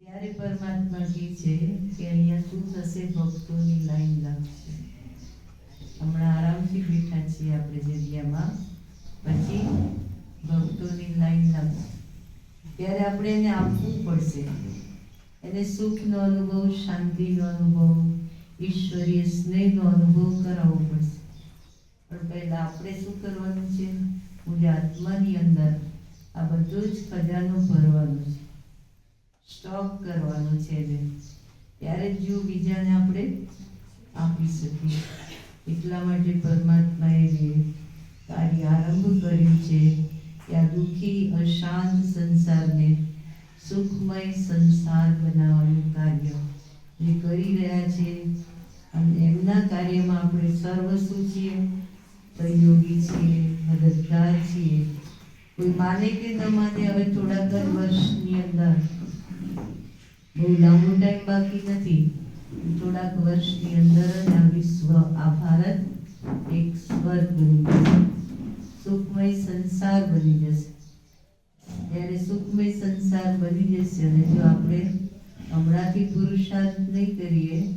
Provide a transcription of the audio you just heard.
ત્યારે પરમાત્મા કહે છે કે અહીંયા શું થશે, ભક્તોની લાઈન લાગશે. હમણાં આરામથી બેઠા છીએ આપણે જગ્યામાં. પછી ભક્તોની લાઈન લાગશે. ત્યારે આપણે એને આપવું પડશે. એને સુખનો અનુભવ, શાંતિનો અનુભવ, ઈશ્વરીય સ્નેહનો અનુભવ કરાવવો પડશે. પણ પહેલાં આપણે શું કરવાનું છે? હું આત્માની અંદર આ બધું જ ખજાનો ભરવાનો છે. સ્ટોક કરવાનો છે બેન ત્યારે જ જો બીજાને આપણે આપી શકીએ. એટલા માટે પરમાત્માએ જે કાર્ય આરંભ કર્યું છે, કે આ દુઃખી, અશાંત સંસારને સુખમય સંસાર બનાવવાનું કાર્ય જે કરી રહ્યા છે. અને એમના કાર્યમાં આપણે સર્વસ્વ છીએ સહયોગી છીએ, મદદગાર છીએ. કોઈ માને કે ન માને, હવે થોડાક વર્ષની અંદર બહુ લાંબો ટાઈમ બાકી નથી. થોડાક વર્ષની અંદર જ આ વિશ્વ આ ભારત એક સ્વર્ગ બની જશે. સુખમય સંસાર બની જશે. જ્યારે સુખમય સંસાર બની જશે અને જો આપણે હમણાંથી પુરુષાર્થ નહીં કરીએ